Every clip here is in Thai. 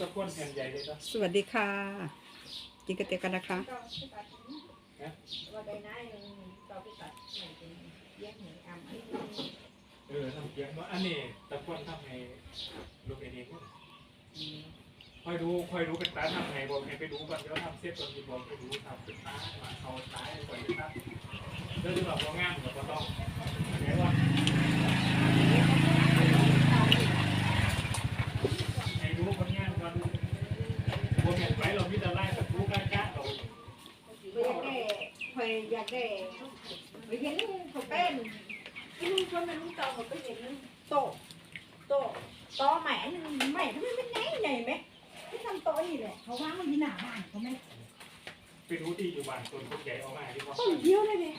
ตะก้วนแผ่นใหญ่เลยจ้ะสวัสดีค่ะ กินกระเตียกันนะคะว่าได้นายเราไปตัดไหนเป็นแยกหนึ่งอันนี้เออทำเกียงว่าอันนี้ตะก้วนทำให้ลูกเองเองคอยดูคอยดูเป็นตาทำไงบอกให้ไปดูก่อนเดี๋ยวทำเสร็จก่อนที่บอกไปดูทำเป็นตามาเขาตายก่อนเลยครับเรื่องที่บอกว่างามกับก็ต้องอันนี้ว่าให้ดูคนงานก่อนบวกเห็นไปเรามีแต่ไล่กับรู้การจ้าเรา อยากได้ค อยอยากได้ไปเห็นเขาเป็นที่ลุงชวนมันลุงต่าเขาไปเห็นโตโตโตใหม่อันนึงใหม่ทำไมมันใหญ่ใหญ่ไหมที่ทำโตนี่แหละเขาว่างไว้ที่หนาบ้านเขาไหม่ไปรู้ที่อยู่บ้านต้นคนใหญ่เอามาที่ว่าต้นเดียวเลยเนี่ย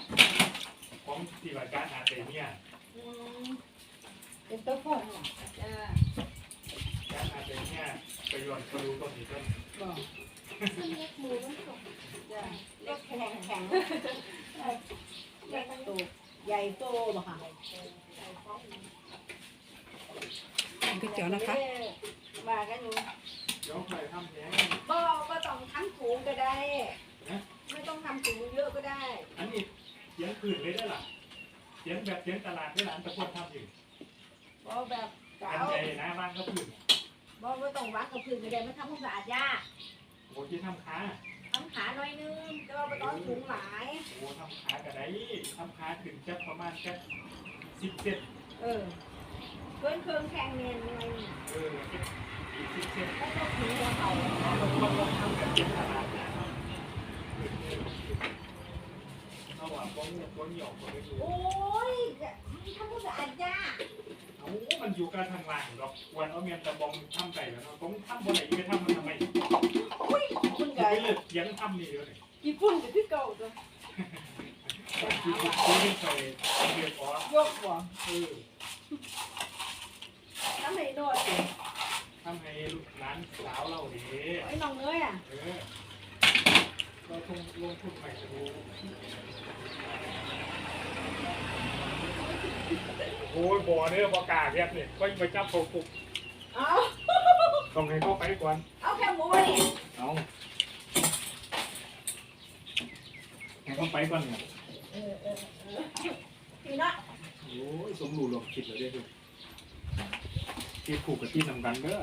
ของที่ว่าการอาเซเนียเป็นต๊ะพ่อเหรอจ้า การอาเซเนียไป ย้อนไปดูต้นนี้ต้นบอกซึ่งเล็กมือมันตกจ้าเล็กแข็งแข็งเล็กโตใหญ่โตบ่ค่ะกินก๋วยเตี๋ยวนะคะมากันอยู่เดี๋ยวเคยทำแท้งบ่บ่ต้องทำถุงก็ได้ ไม่ต้องทำถุงเยอะก็ได้ อันนี้เสียงคืนเลยได้หรอเสียงแบบเสียงตลาดที่ร้านตะกวนทำอยู่บ่แบบอัเก่านใหญ่นะบ้านก็พื้น บ่บ่ต้องวางกับพื้นก็ได้มันทำความสะอาดยากโอ้ที่ทำขาทำขาหน่อยนึงแต่ว่าบ่ต้องถุงหลายโอ้ทำขากระไดทำขาถึงจะประมาณแค่สิบเซนเออเกินเครื่องแข็งเนียนหน่อยนึงเออแค่อีกสิบเซนแล้วก็ถุงหัวเขาตะกวนลองทำแบบเสียงตลาดนะเอาว่าบ้องบ้องหยอกไปดูโอ้ยมันทำความสะอาดยากเอา มันอยู่การทางล่างหรอกวันเอาเมียนตะบองทำไก่แล้วเนาะต้องทำบนไหนไปทำมันทำไมอุ้ยคุณไปก็เลือกยังทำนี่เดี๋ยวนี้ญี่ปุ่นก็คือเก่าตัวคือคือไม่เคยเรียกว่ายกบ่เออทำให้โดดทำให้ลูกหลานสาวเราดีไอ้น้องเอ้ยอะเออเราคงลงทุนใหม่จะดูโอ้ยบ่อเนี่ยบ่กล้าเรียกเนี่ยก็ไปจับเขาปุกเอาต้องให้เข้าไปก่อนเอาแค่หมูนี่เอาให้เข้าไปก่อนเนี่ยเออเออเออพี่เนาะโอ้ยสมรู้ร่วมคิดเลยเด้อคิดผูกกับที่สำคัญเด้อ